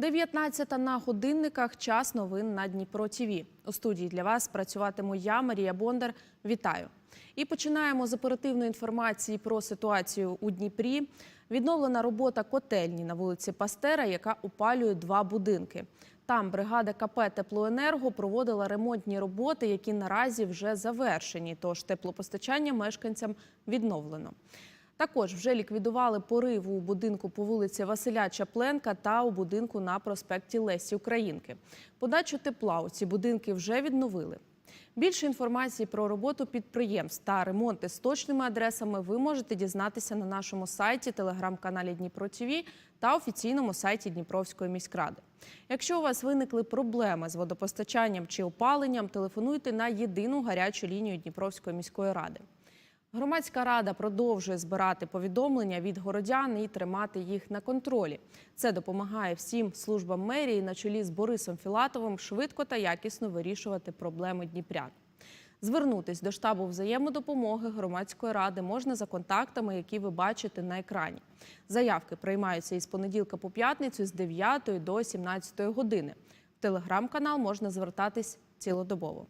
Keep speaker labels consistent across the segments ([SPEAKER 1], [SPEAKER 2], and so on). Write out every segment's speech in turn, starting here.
[SPEAKER 1] 19 на годинниках. Час новин на Дніпро ТІВІ. У студії для вас працюватиму я, Марія Бондар. Вітаю. І починаємо з оперативної інформації про ситуацію у Дніпрі. Відновлена робота котельні на вулиці Пастера, яка опалює два будинки. Там бригада КП Теплоенерго проводила ремонтні роботи, які наразі вже завершені. Тож теплопостачання мешканцям відновлено. Також вже ліквідували порив у будинку по вулиці Василя Чапленка та у будинку на проспекті Лесі Українки. Подачу тепла у ці будинки вже відновили. Більше інформації про роботу підприємств та ремонти з точними адресами ви можете дізнатися на нашому сайті, телеграм-каналі Дніпро ТІВІ та офіційному сайті Дніпровської міськради. Якщо у вас виникли проблеми з водопостачанням чи опаленням, телефонуйте на єдину гарячу лінію Дніпровської міської ради. Громадська рада продовжує збирати повідомлення від городян і тримати їх на контролі. Це допомагає всім службам мерії на чолі з Борисом Філатовим швидко та якісно вирішувати проблеми дніпрян. Звернутись до штабу взаємодопомоги громадської ради можна за контактами, які ви бачите на екрані. Заявки приймаються із понеділка по п'ятницю з 9 до 17 години. В телеграм-канал можна звертатись цілодобово.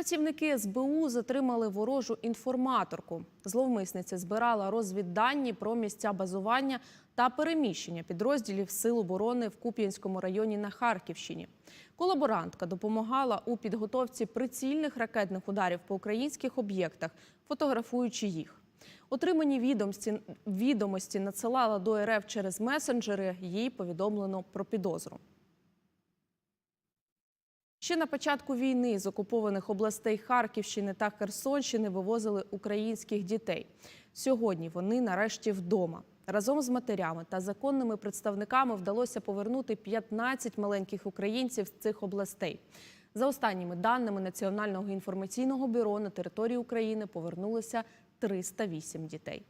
[SPEAKER 1] Працівники СБУ затримали ворожу інформаторку. Зловмисниця збирала розвіддані про місця базування та переміщення підрозділів Сил оборони в Куп'янському районі на Харківщині. Колаборантка допомагала у підготовці прицільних ракетних ударів по українських об'єктах, фотографуючи їх. Отримані відомості, відомості надсилала до РФ через месенджери. Їй повідомлено про підозру. Ще на початку війни з окупованих областей Харківщини та Херсонщини вивозили українських дітей. Сьогодні вони нарешті вдома. Разом з матерями та законними представниками вдалося повернути 15 маленьких українців з цих областей. За останніми даними Національного інформаційного бюро на території України повернулося 308 дітей.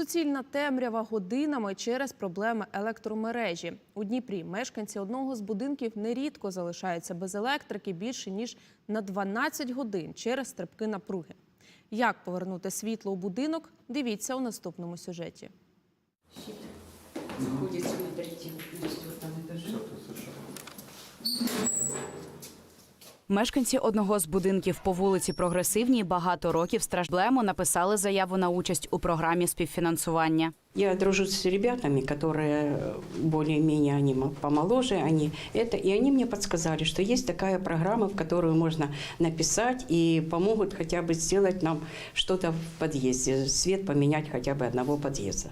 [SPEAKER 1] Суцільна темрява годинами через проблеми електромережі. У Дніпрі мешканці одного з будинків нерідко залишаються без електрики більше ніж на 12 годин через стрибки напруги. Як повернути світло у будинок? Дивіться у наступному сюжеті.
[SPEAKER 2] щит заходит на третий на четвертом этаже.
[SPEAKER 3] Мешканці одного з будинків по вулиці Прогресивній багато років страждемо написали заяву на участь у програмі співфінансування.
[SPEAKER 2] Я дружу с ребятами, которые более-менее они мо- помоложе, они это, и они мне подсказали, что есть такая программа, в которую можно написать и помогут хотя бы сделать нам что-то в подъезде, свет поменять хотя бы одного подъезда.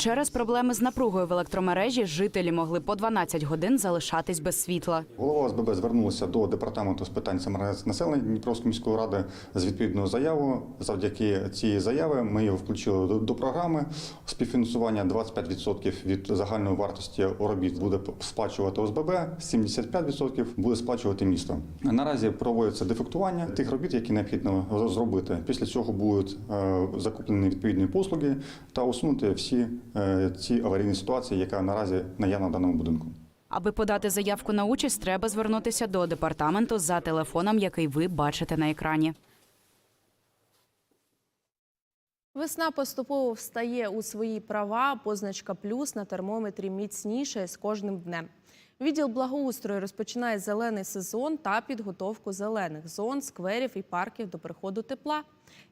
[SPEAKER 3] Через проблеми з напругою в електромережі жителі могли по 12 годин залишатись без світла.
[SPEAKER 4] Голова ОСББ звернулася до департаменту з питань населення Дніпровської міської ради з відповідною заявою. Завдяки цієї заяви ми його включили до, програми співфінансування 25% від загальної вартості робіт буде сплачувати ОСББ, 75% буде сплачувати місто. Наразі проводиться дефектування тих робіт, які необхідно зробити. Після цього будуть е, закуплені відповідні послуги та усунути всі ці аварійні ситуації, яка наразі наявна в даному будинку.
[SPEAKER 3] Аби подати заявку на участь, треба звернутися до департаменту за телефоном, який ви бачите на екрані.
[SPEAKER 1] Весна поступово встає у свої права. Позначка плюс на термометрі міцніше з кожним днем. Відділ благоустрою розпочинає зелений сезон та підготовку зелених зон, скверів і парків до приходу тепла.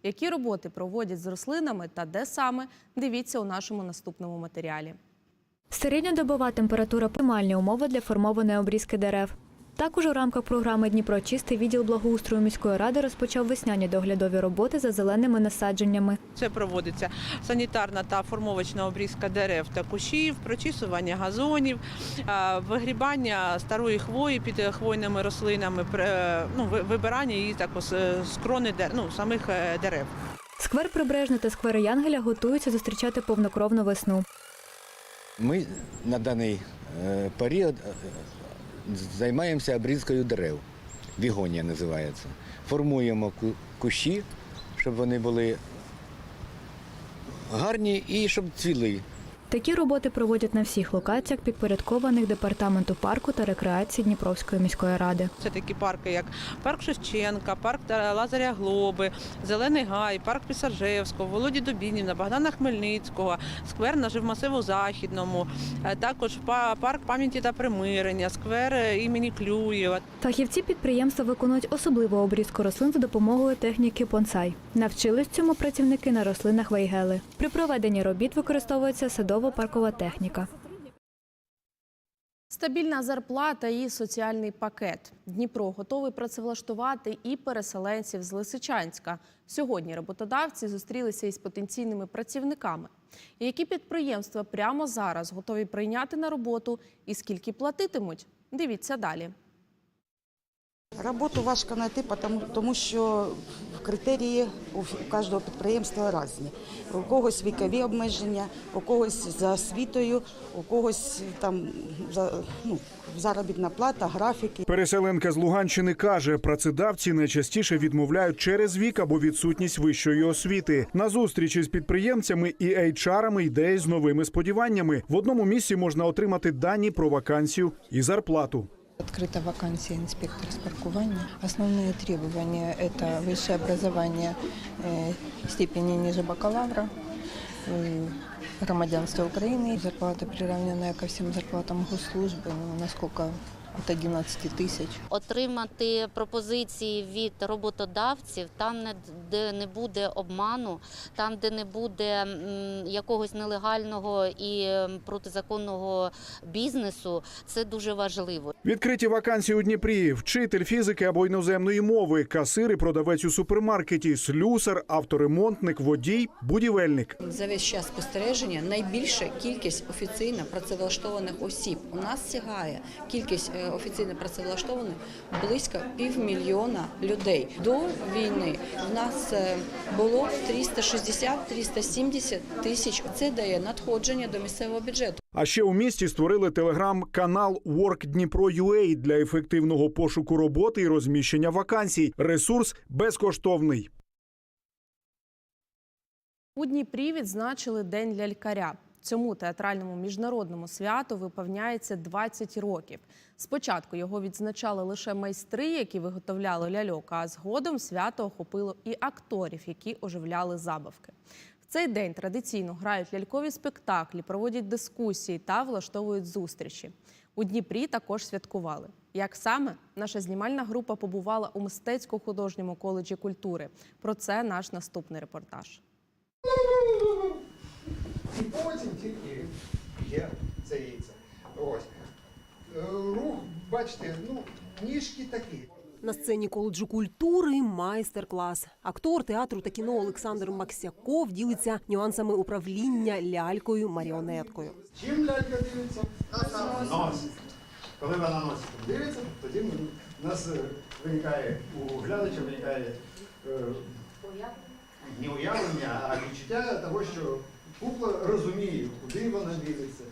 [SPEAKER 1] Які роботи проводять з рослинами та де саме дивіться у нашому наступному матеріалі.
[SPEAKER 5] Середньодобова температура оптимальні умови для формованої обрізки дерев. Також у рамках програми Дніпро чистий відділ благоустрою міської ради розпочав весняні доглядові роботи за зеленими насадженнями.
[SPEAKER 6] Це проводиться санітарна та формовочна обрізка дерев та кущів, прочісування газонів, вигрібання старої хвої під хвойними рослинами, ну, вибирання її також е, з крони ну, самих е, дерев.
[SPEAKER 5] Сквер Прибережний та сквер Янгеля готуються зустрічати повнокровну весну.
[SPEAKER 7] Ми на даний е, період займаємося обрізкою дерев. Вігонія називається. Формуємо кущі, щоб вони були гарні і щоб цвіли.
[SPEAKER 5] Такі роботи проводять на всіх локаціях, підпорядкованих департаменту парку та рекреації Дніпровської міської ради.
[SPEAKER 6] Це такі парки, як парк Шевченка, парк Лазаря Глоби, Зелений Гай, парк Пісажевського, Володі Дубінівна, Богдана Хмельницького, сквер на Живмасиву Західному, е, також парк пам'яті та примирення, сквер е, імені Клюєва.
[SPEAKER 5] Фахівці підприємства виконують особливу обрізку рослин за допомогою техніки понсай. Навчились цьому працівники на рослинах вейгели. При проведенні робіт використовується садово-паркова техніка.
[SPEAKER 1] Стабільна зарплата і соціальний пакет. Дніпро готовий працевлаштувати і переселенців з Лисичанська. Сьогодні роботодавці зустрілися із потенційними працівниками. Які підприємства прямо зараз готові прийняти на роботу і скільки платитимуть? Дивіться далі.
[SPEAKER 8] Роботу важко знайти, тому, що критерії у кожного підприємства різні. У когось вікові обмеження, у когось за освітою, у когось там за, ну, заробітна плата, графіки.
[SPEAKER 9] Переселенка з Луганщини каже, працедавці найчастіше відмовляють через вік або відсутність вищої освіти. На зустрічі з підприємцями і HR-ами йде з новими сподіваннями. В одному місці можна отримати дані про вакансію і зарплату.
[SPEAKER 10] Открыта вакансия инспектора с паркування. Основные требования – это высшее образование э, степени ниже бакалавра, э, громадянство Украины, зарплата приравненная ко всем зарплатам госслужбы, ну, насколько от 11 тысяч.
[SPEAKER 11] отримати пропозиції від роботодавців там, не- де не буде обману, там, де не буде якогось нелегального і протизаконного бізнесу, це дуже важливо.
[SPEAKER 9] Відкриті вакансії у Дніпрі: вчитель фізики або іноземної мови, касир і продавець у супермаркеті, слюсар, авторемонтник, водій, будівельник.
[SPEAKER 12] За весь час спостереження найбільша кількість офіційно працевлаштованих осіб. У нас сягає кількість е, офіційно працевлаштованих близько півмільйона людей. До війни в нас е, було 360-370 тисяч. Це дає надходження до місцевого бюджету.
[SPEAKER 9] А ще у місті створили телеграм-канал Work Дніпро.UA для ефективного пошуку роботи і розміщення вакансій. Ресурс безкоштовний.
[SPEAKER 1] У Дніпрі відзначили День лялькаря. Цьому театральному міжнародному святу виповняється 20 років. Спочатку його відзначали лише майстри, які виготовляли ляльок, а згодом свято охопило і акторів, які оживляли забавки. В цей день традиційно грають лялькові спектаклі, проводять дискусії та влаштовують зустрічі. У Дніпрі також святкували. Як саме наша знімальна група побувала у мистецько-художньому коледжі культури. Про це наш наступний репортаж.
[SPEAKER 13] І потім тільки є це яйце. Ось. Е, Рух, бачите, ну, ніжки такі.
[SPEAKER 14] На сцені коледжу культури майстер-клас. Актор театру та кіно Олександр Максяков ділиться нюансами управління лялькою маріонеткою.
[SPEAKER 13] Чим лялька дивиться? Нос. Коли вона носить дивиться, тоді у нас е, виникає у глядача виникає е, не уявлення, а відчуття того, що кукла розуміє, куди вона дивиться.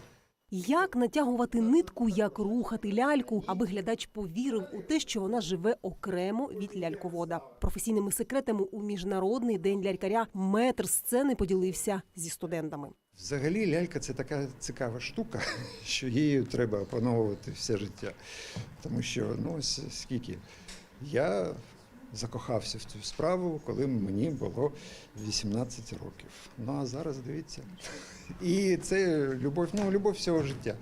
[SPEAKER 14] Як натягувати нитку, як рухати ляльку, аби глядач повірив у те, що вона живе окремо від ляльковода. Професійними секретами у міжнародний день лялькаря метр сцени поділився зі студентами.
[SPEAKER 13] Взагалі лялька це така цікава штука, що її треба опановувати все життя. Тому що ну скільки я закохався в цю справу, коли мені було 18 років. Ну а зараз дивіться. І це любов, ну любов всього життя.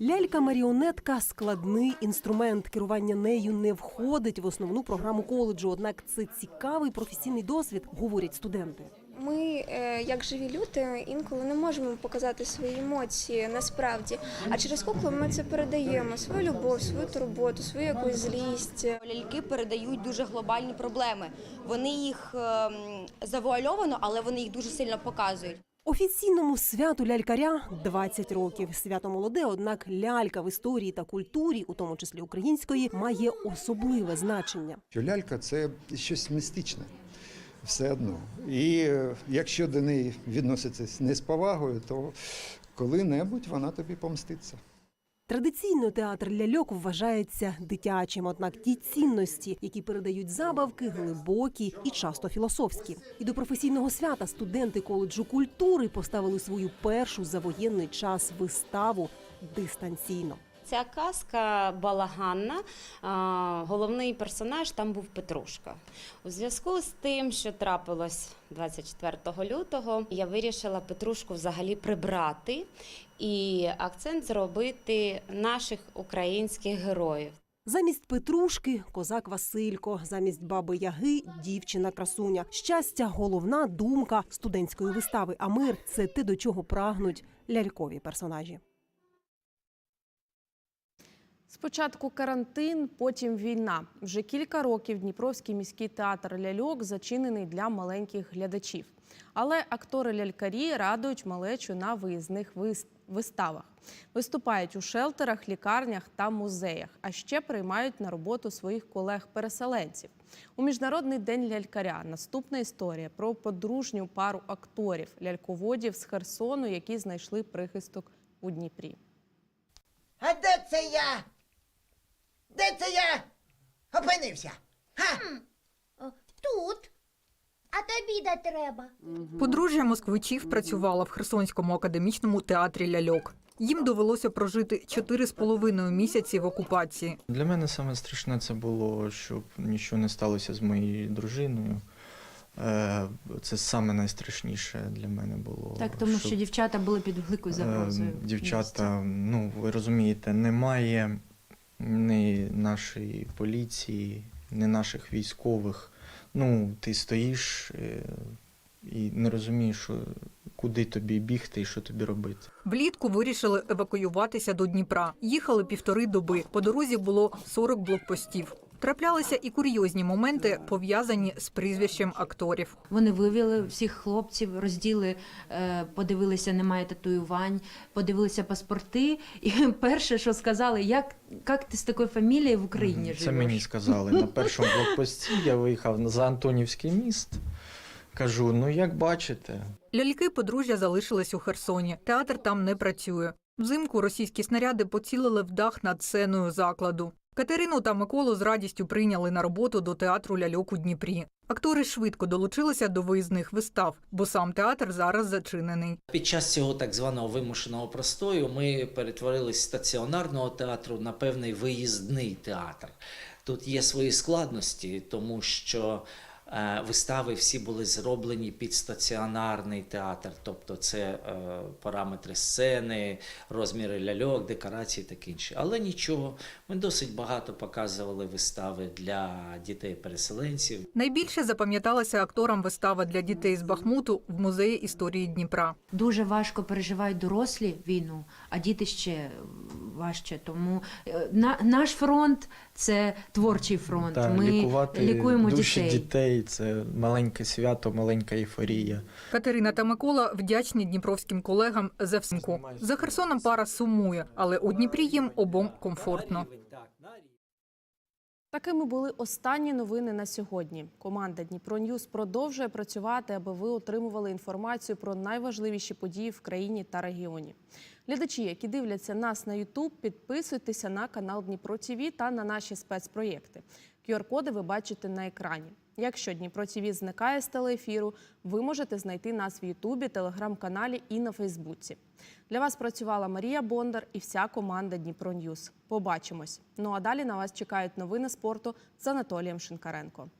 [SPEAKER 14] Лялька-маріонетка складний інструмент. Керування нею не входить в основну програму коледжу. Однак це цікавий професійний досвід, говорять студенти.
[SPEAKER 15] Ми, е, як живі люди, інколи не можемо показати свої емоції насправді. А через куклу ми це передаємо свою любов, свою турботу, свою якусь злість.
[SPEAKER 12] Ляльки передають дуже глобальні проблеми. Вони їх ем, завуальовано, але вони їх дуже сильно показують.
[SPEAKER 14] Офіційному святу лялькаря 20 років. Свято молоде, однак лялька в історії та культурі, у тому числі української, має особливе значення.
[SPEAKER 13] Що лялька це щось містичне. Все одно. І е, якщо до неї відноситись не з повагою, то коли-небудь вона тобі помститься.
[SPEAKER 14] Традиційно театр ляльок вважається дитячим, однак ті цінності, які передають забавки, глибокі і часто філософські. І до професійного свята студенти коледжу культури поставили свою першу за воєнний час виставу дистанційно.
[SPEAKER 16] Ця казка балаганна. Головний персонаж там був Петрушка. У зв'язку з тим, що трапилось 24 лютого, я вирішила Петрушку взагалі прибрати і акцент зробити наших українських героїв.
[SPEAKER 14] Замість Петрушки козак Василько, замість баби Яги дівчина красуня. Щастя, головна думка студентської вистави. А мир це те, до чого прагнуть лялькові персонажі.
[SPEAKER 1] Спочатку карантин, потім війна. Вже кілька років Дніпровський міський театр ляльок зачинений для маленьких глядачів. Але актори-лялькарі радують малечу на виїзних виставах. Виступають у шелтерах, лікарнях та музеях, а ще приймають на роботу своїх колег-переселенців. У міжнародний день лялькаря наступна історія про подружню пару акторів ляльководів з Херсону, які знайшли прихисток у Дніпрі.
[SPEAKER 17] А де це я? Де це я опинився? Ха?
[SPEAKER 18] Тут. А тобі де треба?
[SPEAKER 19] Подружжя москвичів працювала в Херсонському академічному театрі ляльок. Їм довелося прожити чотири з половиною місяці в окупації.
[SPEAKER 20] Для мене саме страшне це було, щоб нічого не сталося з моєю дружиною. Е, Це саме найстрашніше для мене було.
[SPEAKER 21] Так, тому що дівчата були під великою
[SPEAKER 20] е,
[SPEAKER 21] загрозою.
[SPEAKER 20] Дівчата, ну ви розумієте, немає ні нашої поліції, не наших військових. Ну, ти стоїш е, і не розумієш, що, куди тобі бігти і що тобі робити.
[SPEAKER 19] Влітку вирішили евакуюватися до Дніпра. Їхали півтори доби. По дорозі було 40 блокпостів. Траплялися і курйозні моменти, пов'язані з прізвищем акторів.
[SPEAKER 21] Вони вивели всіх хлопців, розділи, е, подивилися, немає татуювань, подивилися паспорти. І перше, що сказали, як, як ти з такою фамілією в Україні живеш?
[SPEAKER 20] Це мені сказали на першому блокпості. Я виїхав за Антонівський міст. Кажу, ну як бачите,
[SPEAKER 19] Ляльки подружжя залишились у Херсоні. Театр там не працює. Взимку російські снаряди поцілили в дах над сценою закладу. Катерину та Миколу з радістю прийняли на роботу до театру ляльок у Дніпрі. Актори швидко долучилися до виїзних вистав, бо сам театр зараз зачинений.
[SPEAKER 22] Під час цього так званого вимушеного простою ми перетворились з стаціонарного театру на певний виїзний театр. Тут є свої складності, тому що вистави всі були зроблені під стаціонарний театр, тобто це е, параметри сцени, розміри ляльок, декорації та інше. Але нічого, ми досить багато показували вистави для дітей-переселенців.
[SPEAKER 19] Найбільше запам'яталася акторам вистава для дітей з Бахмуту в музеї історії Дніпра.
[SPEAKER 21] Дуже важко переживають дорослі війну, а діти ще важче. Тому е, на, наш фронт це творчий фронт.
[SPEAKER 20] та,
[SPEAKER 21] Ми
[SPEAKER 20] лікувати
[SPEAKER 21] лікуємо
[SPEAKER 20] душі
[SPEAKER 21] дітей.
[SPEAKER 20] дітей це маленьке свято, маленька ейфорія.
[SPEAKER 19] Катерина та Микола вдячні дніпровським колегам за всімку. За Херсоном пара сумує, але у Дніпрі їм обом комфортно.
[SPEAKER 1] Такими були останні новини на сьогодні. Команда Дніпро Ньюз продовжує працювати, аби ви отримували інформацію про найважливіші події в країні та регіоні. Глядачі, які дивляться нас на YouTube, підписуйтеся на канал Дніпро ТІВІ та на наші спецпроєкти. QR-коди ви бачите на екрані. Якщо Дніпро ТІВІ зникає з телеефіру, ви можете знайти нас в Ютубі, телеграм-каналі і на Фейсбуці. Для вас працювала Марія Бондар і вся команда Дніпро Ньюс. Побачимось. Ну а далі на вас чекають новини спорту з Анатолієм Шинкаренко.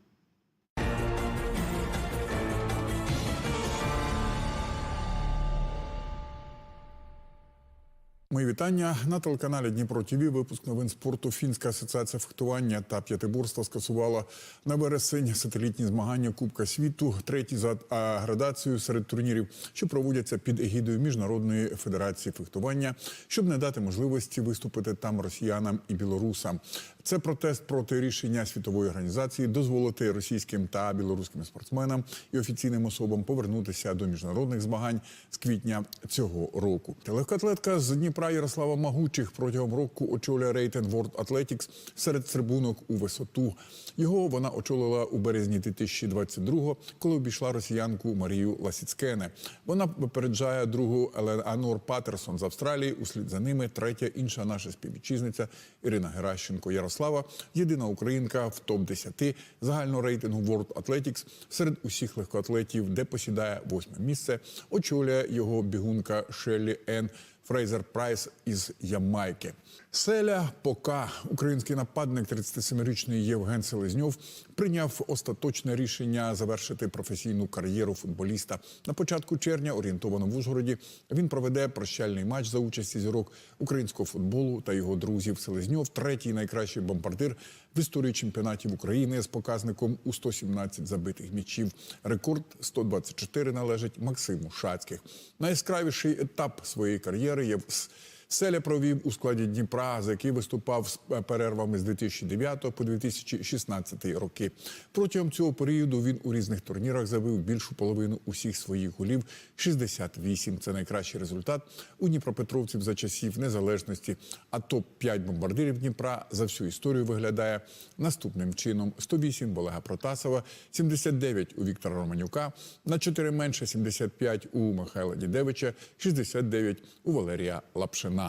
[SPEAKER 23] Мої вітання на телеканалі Дніпро ТВ. Випуск новин спорту. Фінська асоціація фехтування та п'ятиборства скасувала на вересень сателітні змагання Кубка світу, треті за градацією серед турнірів, що проводяться під егідою Міжнародної федерації фехтування, щоб не дати можливості виступити там росіянам і білорусам. Це протест проти рішення світової організації дозволити російським та білоруським спортсменам і офіційним особам повернутися до міжнародних змагань з квітня цього року. Легкоатлетка з Дніпра Дніпра Ярослава Магучих протягом року очолює рейтинг World Athletics серед трибунок у висоту. Його вона очолила у березні 2022-го, коли обійшла росіянку Марію Ласіцкене. Вона попереджає другу Елеонор Патерсон з Австралії. Услід за ними третя інша наша співвітчизниця Ірина Геращенко Ярослава, єдина українка в топ 10 загального рейтингу World Athletics серед усіх легкоатлетів, де посідає восьме місце. Очолює його бігунка Шеллі Ен. Фрейзер Прайс із Ямайки. Селя Пока, український нападник, 37-річний Євген Селезньов, прийняв остаточне рішення завершити професійну кар'єру футболіста. На початку червня, орієнтовано в Ужгороді, він проведе прощальний матч за участі зірок українського футболу та його друзів. Селезньов, третій найкращий бомбардир в історії чемпіонатів України з показником у 117 забитих м'ячів. Рекорд 124 належить Максиму Шацьких. Найяскравіший етап своєї кар'єри є в Селя провів у складі Дніпра, за який виступав з перервами з 2009 по 2016 роки. Протягом цього періоду він у різних турнірах забив більшу половину усіх своїх голів 68. Це найкращий результат у Дніпропетровців за часів незалежності. А топ 5 бомбардирів Дніпра за всю історію виглядає наступним чином: 108 в Олега Протасова, 79 у Віктора Романюка, на 4 менше 75 у Михайла Дідевича, 69 у Валерія Лапшина.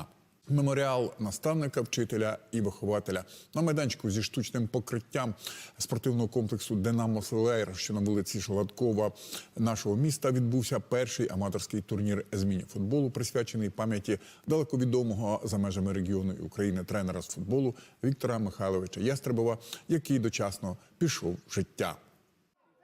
[SPEAKER 23] Меморіал наставника, вчителя і вихователя на майданчику зі штучним покриттям спортивного комплексу Динамо Селейр, що на вулиці Шолодкова нашого міста відбувся перший аматорський турнір з міні-футболу, присвячений пам'яті далековідомого за межами регіону і України тренера з футболу Віктора Михайловича Ястребова, який дочасно пішов в життя.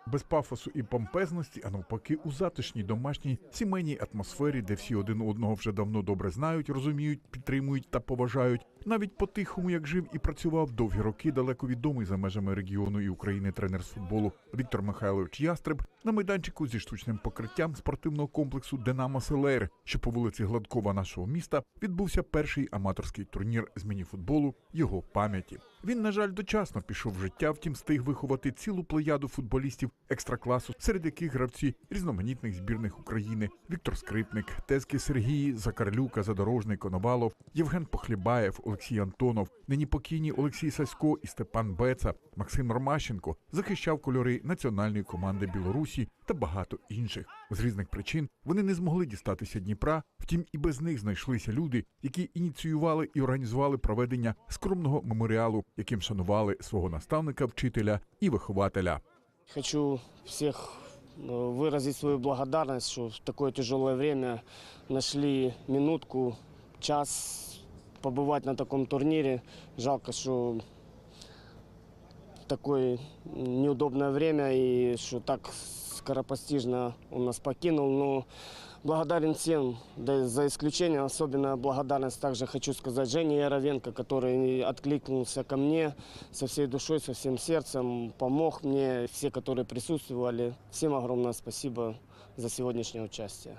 [SPEAKER 9] Без пафосу і помпезності, а навпаки, у затишній домашній сімейній атмосфері, де всі один одного вже давно добре знають, розуміють, підтримують та поважають. Навіть по-тихому, як жив і працював довгі роки, далеко відомий за межами регіону і України тренер з футболу Віктор Михайлович Ястреб на майданчику зі штучним покриттям спортивного комплексу Динамо Селер, що по вулиці Гладкова нашого міста відбувся перший аматорський турнір з міні-футболу його пам'яті. Він, на жаль, дочасно пішов в життя, втім встиг виховати цілу плеяду футболістів екстракласу, серед яких гравці різноманітних збірних України: Віктор Скрипник, Тески Сергій, Закарлюка, Задорожний, Коновалов, Євген Похлібаєв, Олексій Антонов, нині покійні Олексій Сасько і Степан Беца, Максим Ромащенко захищав кольори національної команди Білорусі та багато інших. З різних причин вони не змогли дістатися Дніпра. Втім, і без них знайшлися люди, які ініціювали і організували проведення скромного меморіалу, яким шанували свого наставника, вчителя і вихователя.
[SPEAKER 24] Хочу всех э, выразить свою благодарность, что в такое тяжелое время нашли минутку, час побывать на таком турнире. Жалко, что такое неудобное время и что так скоропостижно он нас покинул. Но благодарен всем, да, за исключением особенно благодарность также хочу сказать Жене Яровенко, который откликнулся ко мне со всей душой, со всем сердцем, помог мне, все, которые присутствовали. Всем огромное спасибо за сегодняшнее участие.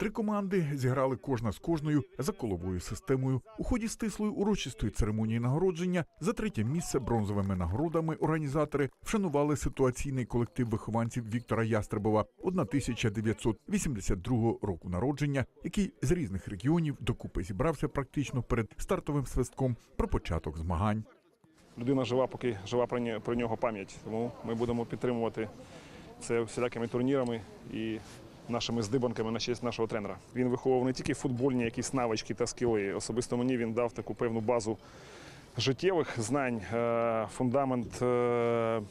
[SPEAKER 9] Три команди зіграли кожна з кожною за коловою системою. У ході стислої урочистої церемонії нагородження за третє місце бронзовими нагородами організатори вшанували ситуаційний колектив вихованців Віктора Ястребова 1982 року народження, який з різних регіонів докупи зібрався практично перед стартовим свистком про початок змагань.
[SPEAKER 25] людина жива, поки жива про нього пам'ять. Тому ми будемо підтримувати це всілякими турнірами і нашими здибанками на честь нашого тренера. Він виховував не тільки футбольні якісь навички та скіли. Особисто мені він дав таку певну базу життєвих знань, е, фундамент. е,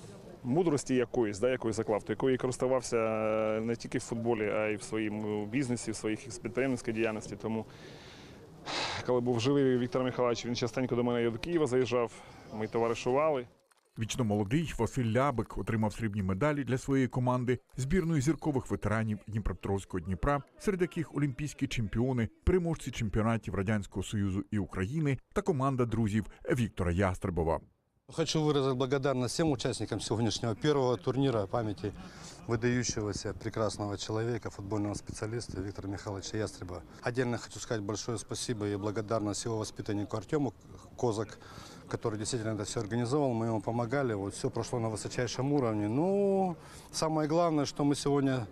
[SPEAKER 25] Мудрості якоїсь, да, якої заклав, то якої користувався е, не тільки в футболі, а й в своєму бізнесі, в своїх підприємницькій діяльності. Тому коли був живий Віктор Михайлович, він частенько до мене до Києва заїжджав. Ми товаришували.
[SPEAKER 9] Вічно молодий Василь Лябик отримав срібні медалі для своєї команди збірної зіркових ветеранів Дніпропетровського Дніпра, серед яких олімпійські чемпіони, переможці чемпіонатів Радянського Союзу і України та команда друзів Віктора Ястребова.
[SPEAKER 26] Хочу выразить благодарность всем участникам сегодняшнего первого турнира памяти выдающегося прекрасного человека, футбольного специалиста Виктора Михайловича Ястреба. Отдельно хочу сказать большое спасибо и благодарность его воспитаннику Артему Козак, который действительно это все организовал. Мы ему помогали. Вот все прошло на высочайшем уровне. Ну, самое главное, что мы сегодня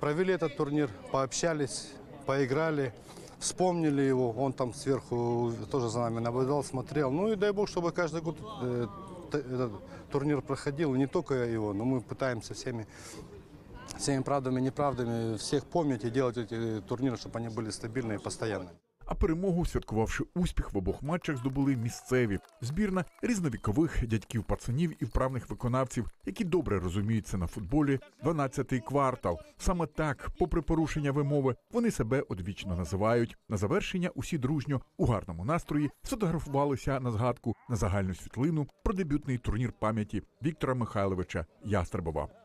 [SPEAKER 26] провели этот турнир, пообщались, поиграли. вспомнили его, он там сверху тоже за нами наблюдал, смотрел. Ну и дай бог, чтобы каждый год э, этот турнир проходил, не только его, но мы пытаемся всеми всеми правдами и неправдами всех помнить и делать эти турниры, чтобы они были стабильные и постоянные.
[SPEAKER 9] А перемогу, святкувавши успіх в обох матчах, здобули місцеві збірна різновікових дядьків пацанів і вправних виконавців, які добре розуміються на футболі. 12-й квартал. Саме так, попри порушення вимови, вони себе одвічно називають. На завершення усі дружньо у гарному настрої сфотографувалися на згадку на загальну світлину про дебютний турнір пам'яті Віктора Михайловича Ястребова.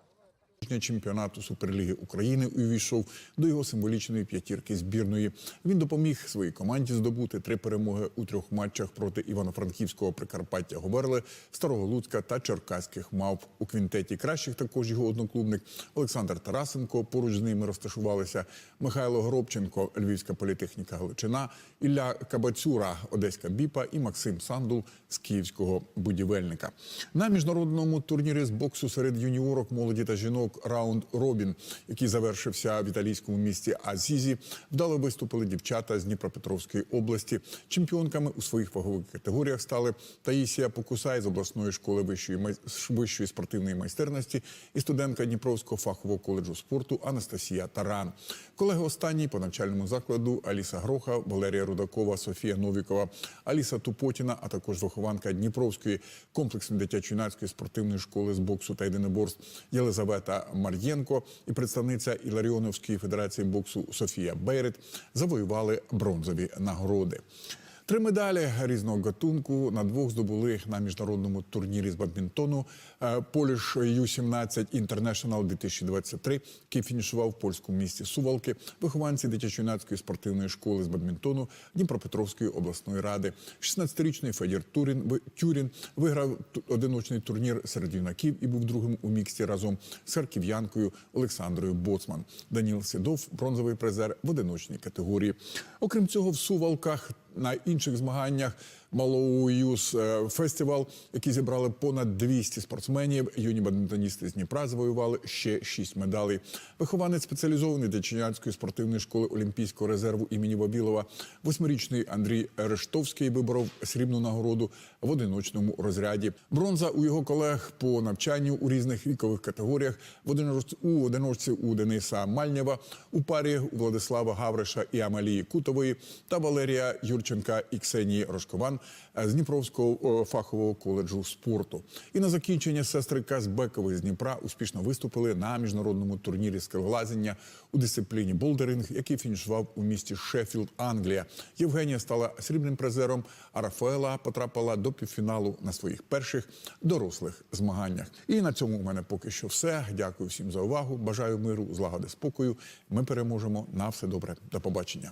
[SPEAKER 23] Чемпіонату Суперліги України увійшов до його символічної п'ятірки збірної. Він допоміг своїй команді здобути три перемоги у трьох матчах проти Івано-Франківського Прикарпаття Гоберли, Старого Луцька та Черкаських мавп. У квінтеті кращих також його одноклубник Олександр Тарасенко. Поруч з ними розташувалися Михайло Горобченко, Львівська політехніка Галичина, Ілля Кабацюра, Одеська Біпа і Максим Сандул з Київського будівельника. На міжнародному турнірі з боксу серед юніорок, молоді та жінок раунд Робін, який завершився в італійському місті Азізі, вдало виступили дівчата з Дніпропетровської області. Чемпіонками у своїх вагових категоріях стали Таїсія Покусай з обласної школи вищої вищої спортивної майстерності і студентка Дніпровського фахового коледжу спорту Анастасія Таран. Колеги останній по навчальному закладу Аліса Гроха, Валерія Рудакова, Софія Новікова, Аліса Тупотіна, а також вихованка Дніпровської комплексної дитячо-юнацької спортивної школи з боксу та єдиноборств Єлизавета Мар'єнко і представниця Іларіоновської федерації боксу Софія Берет завоювали бронзові нагороди. Три медалі різного гатунку на двох здобули на міжнародному турнірі з бадмінтону Polish U-17 International 2023, який фінішував в польському місті Сувалки. Вихованці дитячо-юнацької спортивної школи з бадмінтону Дніпропетровської обласної ради. 16-річний Федір Турін Тюрін виграв одиночний турнір серед юнаків і був другим у міксті разом з харків'янкою Олександрою Боцман. Даніл Сідов бронзовий призер в одиночній категорії. Окрім цього, в Сувалках на інших змаганнях Малоуюз е, фестивал, який зібрали понад 200 спортсменів. Юні бадмінтоністи з Дніпра завоювали ще 6 медалей. Вихованець спеціалізованої дитячо-юнацької спортивної школи Олімпійського резерву імені Вавілова, восьмирічний Андрій Рештовський виборов срібну нагороду в одиночному розряді. Бронза у його колег по навчанню у різних вікових категоріях. В одиночці у одиночці у Дениса Мальнєва, у парі у Владислава Гавриша і Амалії Кутової та Валерія Юрченка і Ксенії Рожкован е, з Дніпровського фахового коледжу спорту. І на закінчення сестри Казбекової з Дніпра успішно виступили на міжнародному турнірі скелглазіння у дисципліні болдеринг, який фінішував у місті Шеффілд, Англія. Євгенія стала срібним призером, а Рафаела потрапила до півфіналу на своїх перших дорослих змаганнях. І на цьому у мене поки що все. Дякую всім за увагу. Бажаю миру, злагоди, спокою. Ми переможемо. На все добре. До побачення.